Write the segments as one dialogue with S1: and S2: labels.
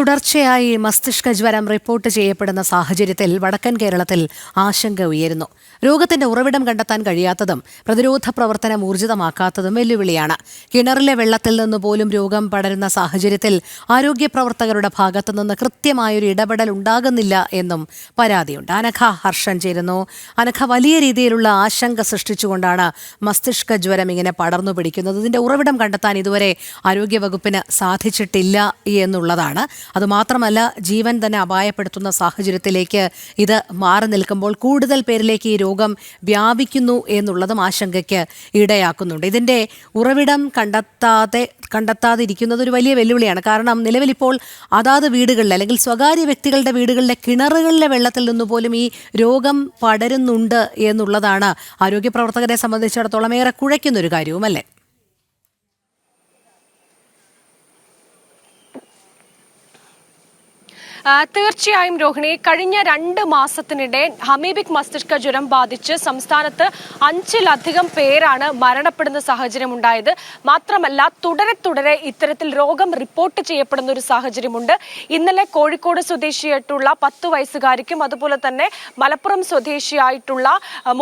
S1: തുടർച്ചയായി മസ്തിഷ്ക ജ്വരം റിപ്പോർട്ട് ചെയ്യപ്പെടുന്ന സാഹചര്യത്തിൽ വടക്കൻ കേരളത്തിൽ ആശങ്ക ഉയരുന്നു രോഗത്തിന്റെ ഉറവിടം കണ്ടെത്താൻ കഴിയാത്തതും പ്രതിരോധ പ്രവർത്തനം ഊർജിതമാക്കാത്തതും വെല്ലുവിളിയാണ് കിണറിലെ വെള്ളത്തിൽ നിന്ന് പോലും രോഗം പടരുന്ന സാഹചര്യത്തിൽ ആരോഗ്യ പ്രവർത്തകരുടെ ഭാഗത്തുനിന്ന് കൃത്യമായൊരു ഇടപെടൽ ഉണ്ടാകുന്നില്ല എന്നും പരാതിയുണ്ട് അനഘ ഹർഷൻ ചേരുന്നു അനഘ വലിയ രീതിയിലുള്ള ആശങ്ക സൃഷ്ടിച്ചുകൊണ്ടാണ് മസ്തിഷ്ക ജ്വരം ഇങ്ങനെ പടർന്നു പിടിക്കുന്നത് ഇതിന്റെ ഉറവിടം കണ്ടെത്താൻ ഇതുവരെ ആരോഗ്യവകുപ്പിന് സാധിച്ചിട്ടില്ല എന്നുള്ളതാണ് അതുമാത്രമല്ല ജീവൻ തന്നെ അപായപ്പെടുത്തുന്ന സാഹചര്യത്തിലേക്ക് ഇത് മാറി നിൽക്കുമ്പോൾ കൂടുതൽ പേരിലേക്ക് ഈ രോഗം വ്യാപിക്കുന്നു എന്നുള്ളതും ആശങ്കയ്ക്ക് ഇടയാക്കുന്നുണ്ട് ഇതിൻ്റെ ഉറവിടം കണ്ടെത്താതെ കണ്ടെത്താതിരിക്കുന്നത് ഒരു വലിയ വെല്ലുവിളിയാണ് കാരണം നിലവിലിപ്പോൾ അതാത് വീടുകളിൽ അല്ലെങ്കിൽ സ്വകാര്യ വ്യക്തികളുടെ വീടുകളിലെ കിണറുകളിലെ വെള്ളത്തിൽ നിന്ന് പോലും ഈ രോഗം പടരുന്നുണ്ട് എന്നുള്ളതാണ് ആരോഗ്യ പ്രവർത്തകരെ സംബന്ധിച്ചിടത്തോളം ഏറെ കുഴയ്ക്കുന്നൊരു കാര്യവുമല്ലേ
S2: തീർച്ചയായും രോഹിണി കഴിഞ്ഞ രണ്ട് മാസത്തിനിടെ ഹമീബിക് മസ്തിഷ്ക ജ്വരം ബാധിച്ച് സംസ്ഥാനത്ത് അഞ്ചിലധികം പേരാണ് മരണപ്പെടുന്ന സാഹചര്യം ഉണ്ടായത് മാത്രമല്ല തുടരെ തുടരെ ഇത്തരത്തിൽ രോഗം റിപ്പോർട്ട് ചെയ്യപ്പെടുന്ന ഒരു സാഹചര്യമുണ്ട് ഇന്നലെ കോഴിക്കോട് സ്വദേശിയായിട്ടുള്ള പത്ത് വയസ്സുകാരിക്കും അതുപോലെ തന്നെ മലപ്പുറം സ്വദേശിയായിട്ടുള്ള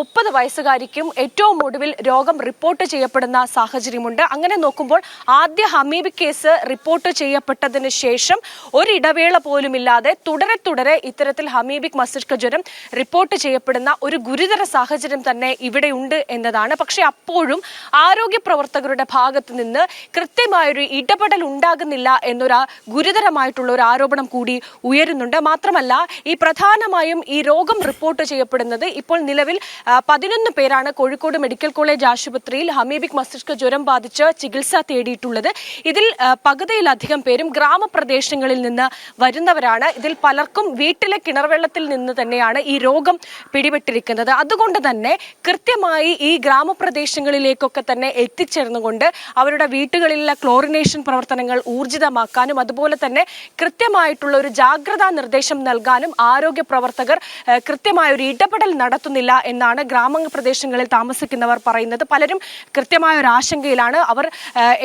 S2: മുപ്പത് വയസ്സുകാരിക്കും ഏറ്റവും ഒടുവിൽ രോഗം റിപ്പോർട്ട് ചെയ്യപ്പെടുന്ന സാഹചര്യമുണ്ട് അങ്ങനെ നോക്കുമ്പോൾ ആദ്യ ഹമീബിക് കേസ് റിപ്പോർട്ട് ചെയ്യപ്പെട്ടതിന് ശേഷം ഒരിടവേള പോലുമില്ല കുറവില്ലാതെ തുടരെ തുടരെ ഇത്തരത്തിൽ ഹമീബിക് മസ്തിഷ്ക ജ്വരം റിപ്പോർട്ട് ചെയ്യപ്പെടുന്ന ഒരു ഗുരുതര സാഹചര്യം തന്നെ ഇവിടെയുണ്ട് എന്നതാണ് പക്ഷേ അപ്പോഴും ആരോഗ്യ പ്രവർത്തകരുടെ ഭാഗത്ത് നിന്ന് കൃത്യമായൊരു ഇടപെടൽ ഉണ്ടാകുന്നില്ല എന്നൊരു ഗുരുതരമായിട്ടുള്ള ഒരു ആരോപണം കൂടി ഉയരുന്നുണ്ട് മാത്രമല്ല ഈ പ്രധാനമായും ഈ രോഗം റിപ്പോർട്ട് ചെയ്യപ്പെടുന്നത് ഇപ്പോൾ നിലവിൽ പതിനൊന്ന് പേരാണ് കോഴിക്കോട് മെഡിക്കൽ കോളേജ് ആശുപത്രിയിൽ ഹമീബിക് മസ്തിഷ്ക ജ്വരം ബാധിച്ച് ചികിത്സ തേടിയിട്ടുള്ളത് ഇതിൽ പകുതിയിലധികം പേരും ഗ്രാമപ്രദേശങ്ങളിൽ നിന്ന് വരുന്നവരാണ് പേരാണ് ഇതിൽ പലർക്കും വീട്ടിലെ കിണർവെള്ളത്തിൽ നിന്ന് തന്നെയാണ് ഈ രോഗം പിടിപെട്ടിരിക്കുന്നത് അതുകൊണ്ട് തന്നെ കൃത്യമായി ഈ ഗ്രാമപ്രദേശങ്ങളിലേക്കൊക്കെ തന്നെ എത്തിച്ചേർന്നുകൊണ്ട് അവരുടെ വീട്ടുകളിലെ ക്ലോറിനേഷൻ പ്രവർത്തനങ്ങൾ ഊർജിതമാക്കാനും അതുപോലെ തന്നെ കൃത്യമായിട്ടുള്ള ഒരു ജാഗ്രതാ നിർദ്ദേശം നൽകാനും ആരോഗ്യ പ്രവർത്തകർ കൃത്യമായ ഒരു ഇടപെടൽ നടത്തുന്നില്ല എന്നാണ് ഗ്രാമപ്രദേശങ്ങളിൽ താമസിക്കുന്നവർ പറയുന്നത് പലരും കൃത്യമായ ഒരു ആശങ്കയിലാണ് അവർ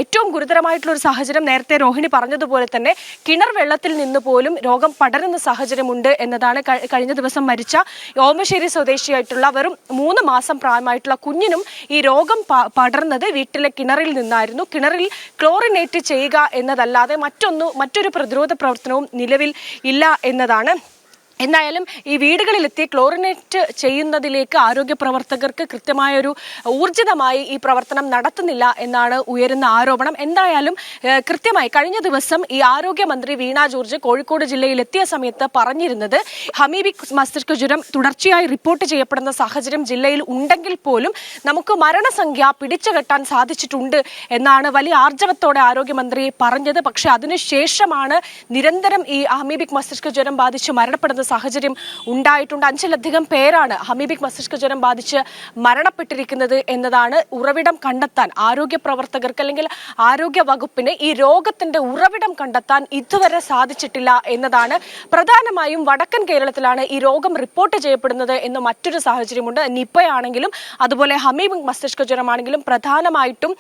S2: ഏറ്റവും ഗുരുതരമായിട്ടുള്ള ഒരു സാഹചര്യം നേരത്തെ രോഹിണി പറഞ്ഞതുപോലെ തന്നെ കിണർ വെള്ളത്തിൽ നിന്ന് പോലും രോഗ രോഗം പടരുന്ന സാഹചര്യമുണ്ട് എന്നതാണ് കഴിഞ്ഞ ദിവസം മരിച്ച ഓമശ്ശേരി സ്വദേശിയായിട്ടുള്ള വെറും മൂന്ന് മാസം പ്രായമായിട്ടുള്ള കുഞ്ഞിനും ഈ രോഗം പടർന്നത് വീട്ടിലെ കിണറിൽ നിന്നായിരുന്നു കിണറിൽ ക്ലോറിനേറ്റ് ചെയ്യുക എന്നതല്ലാതെ മറ്റൊന്നു മറ്റൊരു പ്രതിരോധ പ്രവർത്തനവും നിലവിൽ ഇല്ല എന്നതാണ് എന്തായാലും ഈ വീടുകളിലെത്തി ക്ലോറിനേറ്റ് ചെയ്യുന്നതിലേക്ക് ആരോഗ്യ പ്രവർത്തകർക്ക് കൃത്യമായൊരു ഊർജിതമായി ഈ പ്രവർത്തനം നടത്തുന്നില്ല എന്നാണ് ഉയരുന്ന ആരോപണം എന്തായാലും കൃത്യമായി കഴിഞ്ഞ ദിവസം ഈ ആരോഗ്യമന്ത്രി വീണ ജോർജ് കോഴിക്കോട് ജില്ലയിൽ എത്തിയ സമയത്ത് പറഞ്ഞിരുന്നത് ഹമീബിക് മസ്തിഷ്ക ജ്വരം തുടർച്ചയായി റിപ്പോർട്ട് ചെയ്യപ്പെടുന്ന സാഹചര്യം ജില്ലയിൽ ഉണ്ടെങ്കിൽ പോലും നമുക്ക് മരണസംഖ്യ പിടിച്ചുകെട്ടാൻ സാധിച്ചിട്ടുണ്ട് എന്നാണ് വലിയ ആർജവത്തോടെ ആരോഗ്യമന്ത്രി പറഞ്ഞത് പക്ഷേ അതിനുശേഷമാണ് നിരന്തരം ഈ ഹമീബിക് മസ്തിഷ്ക ജ്വരം ബാധിച്ച് മരണപ്പെടുന്ന സാഹചര്യം ഉണ്ടായിട്ടുണ്ട് അഞ്ചിലധികം പേരാണ് ഹമീബിക് മസ്തിഷ്ക ജ്വരം ബാധിച്ച് മരണപ്പെട്ടിരിക്കുന്നത് എന്നതാണ് ഉറവിടം കണ്ടെത്താൻ ആരോഗ്യ പ്രവർത്തകർക്ക് അല്ലെങ്കിൽ ആരോഗ്യ വകുപ്പിന് ഈ രോഗത്തിന്റെ ഉറവിടം കണ്ടെത്താൻ ഇതുവരെ സാധിച്ചിട്ടില്ല എന്നതാണ് പ്രധാനമായും വടക്കൻ കേരളത്തിലാണ് ഈ രോഗം റിപ്പോർട്ട് ചെയ്യപ്പെടുന്നത് എന്ന മറ്റൊരു സാഹചര്യമുണ്ട് നിപ്പയാണെങ്കിലും അതുപോലെ ഹമീബിക് മസ്തിഷ്ക ജ്വരമാണെങ്കിലും പ്രധാനമായിട്ടും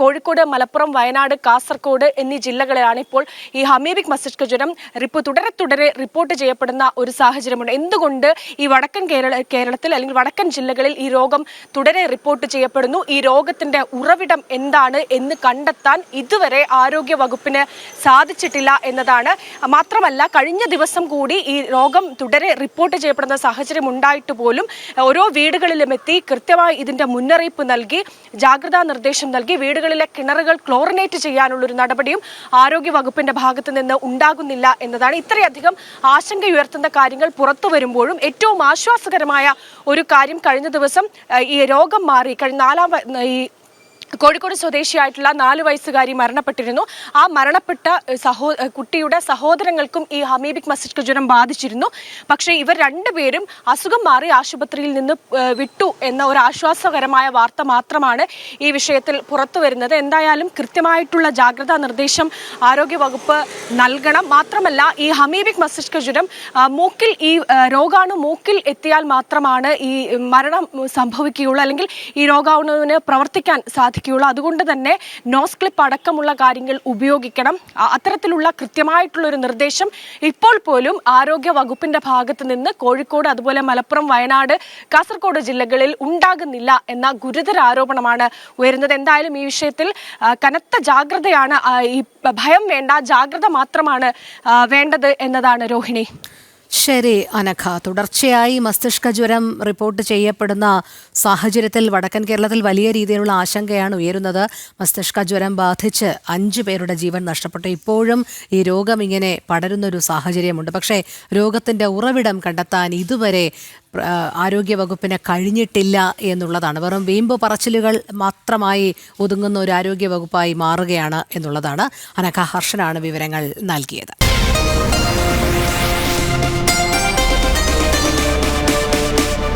S2: കോഴിക്കോട് മലപ്പുറം വയനാട് കാസർഗോഡ് എന്നീ ജില്ലകളിലാണ് ഇപ്പോൾ ഈ ഹമീബിക് മസ്തിഷ്ക ജ്വരം തുടരെ തുടരെ റിപ്പോർട്ട് ചെയ്യപ്പെടുന്ന ഒരു ഒരു സാഹചര്യമുണ്ട് എന്തുകൊണ്ട് ഈ വടക്കൻ കേരള കേരളത്തിൽ അല്ലെങ്കിൽ വടക്കൻ ജില്ലകളിൽ ഈ രോഗം തുടരെ റിപ്പോർട്ട് ചെയ്യപ്പെടുന്നു ഈ രോഗത്തിന്റെ ഉറവിടം എന്താണ് എന്ന് കണ്ടെത്താൻ ഇതുവരെ ആരോഗ്യ വകുപ്പിന് സാധിച്ചിട്ടില്ല എന്നതാണ് മാത്രമല്ല കഴിഞ്ഞ ദിവസം കൂടി ഈ രോഗം തുടരെ റിപ്പോർട്ട് ചെയ്യപ്പെടുന്ന സാഹചര്യം ഉണ്ടായിട്ട് പോലും ഓരോ വീടുകളിലും എത്തി കൃത്യമായി ഇതിന്റെ മുന്നറിയിപ്പ് നൽകി ജാഗ്രതാ നിർദ്ദേശം നൽകി വീടുകളിലെ കിണറുകൾ ക്ലോറിനേറ്റ് ചെയ്യാനുള്ള ഒരു നടപടിയും ആരോഗ്യ വകുപ്പിന്റെ ഭാഗത്ത് നിന്ന് ഉണ്ടാകുന്നില്ല എന്നതാണ് ഇത്രയധികം ആശങ്കയുയർത്തുന്ന കാര്യങ്ങൾ പുറത്തു വരുമ്പോഴും ഏറ്റവും ആശ്വാസകരമായ ഒരു കാര്യം കഴിഞ്ഞ ദിവസം ഈ രോഗം മാറി കഴിഞ്ഞ നാലാം ഈ കോഴിക്കോട് സ്വദേശിയായിട്ടുള്ള നാല് വയസ്സുകാരി മരണപ്പെട്ടിരുന്നു ആ മരണപ്പെട്ട സഹോ കുട്ടിയുടെ സഹോദരങ്ങൾക്കും ഈ ഹമീബിക് മസ്തിഷ്ക ജ്വരം ബാധിച്ചിരുന്നു പക്ഷേ ഇവർ രണ്ടുപേരും അസുഖം മാറി ആശുപത്രിയിൽ നിന്ന് വിട്ടു എന്ന ഒരു ആശ്വാസകരമായ വാർത്ത മാത്രമാണ് ഈ വിഷയത്തിൽ പുറത്തു വരുന്നത് എന്തായാലും കൃത്യമായിട്ടുള്ള ജാഗ്രതാ നിർദ്ദേശം ആരോഗ്യവകുപ്പ് നൽകണം മാത്രമല്ല ഈ ഹമീബിക് മസ്തിഷ്ക ജ്വരം മൂക്കിൽ ഈ രോഗാണു മൂക്കിൽ എത്തിയാൽ മാത്രമാണ് ഈ മരണം സംഭവിക്കുകയുള്ളൂ അല്ലെങ്കിൽ ഈ രോഗാണുവിന് പ്രവർത്തിക്കാൻ സാധിക്കും സാധിക്കുകയുള്ളൂ അതുകൊണ്ട് തന്നെ നോസ് ക്ലിപ്പ് അടക്കമുള്ള കാര്യങ്ങൾ ഉപയോഗിക്കണം അത്തരത്തിലുള്ള കൃത്യമായിട്ടുള്ള ഒരു നിർദ്ദേശം ഇപ്പോൾ പോലും ആരോഗ്യ വകുപ്പിന്റെ ഭാഗത്ത് നിന്ന് കോഴിക്കോട് അതുപോലെ മലപ്പുറം വയനാട് കാസർഗോഡ് ജില്ലകളിൽ ഉണ്ടാകുന്നില്ല എന്ന ഗുരുതര ആരോപണമാണ് ഉയരുന്നത് എന്തായാലും ഈ വിഷയത്തിൽ കനത്ത ജാഗ്രതയാണ് ഈ ഭയം വേണ്ട ജാഗ്രത മാത്രമാണ് വേണ്ടത് എന്നതാണ് രോഹിണി
S1: ശരി അനഖ തുടർച്ചയായി മസ്തിഷ്ക ജ്വരം റിപ്പോർട്ട് ചെയ്യപ്പെടുന്ന സാഹചര്യത്തിൽ വടക്കൻ കേരളത്തിൽ വലിയ രീതിയിലുള്ള ആശങ്കയാണ് ഉയരുന്നത് മസ്തിഷ്ക ജ്വരം ബാധിച്ച് അഞ്ചു പേരുടെ ജീവൻ നഷ്ടപ്പെട്ടു ഇപ്പോഴും ഈ രോഗം ഇങ്ങനെ പടരുന്നൊരു സാഹചര്യമുണ്ട് പക്ഷേ രോഗത്തിൻ്റെ ഉറവിടം കണ്ടെത്താൻ ഇതുവരെ ആരോഗ്യവകുപ്പിന് കഴിഞ്ഞിട്ടില്ല എന്നുള്ളതാണ് വെറും വീമ്പ് പറച്ചിലുകൾ മാത്രമായി ഒതുങ്ങുന്ന ഒരു ആരോഗ്യവകുപ്പായി മാറുകയാണ് എന്നുള്ളതാണ് അനഖ ഹർഷനാണ് വിവരങ്ങൾ നൽകിയത്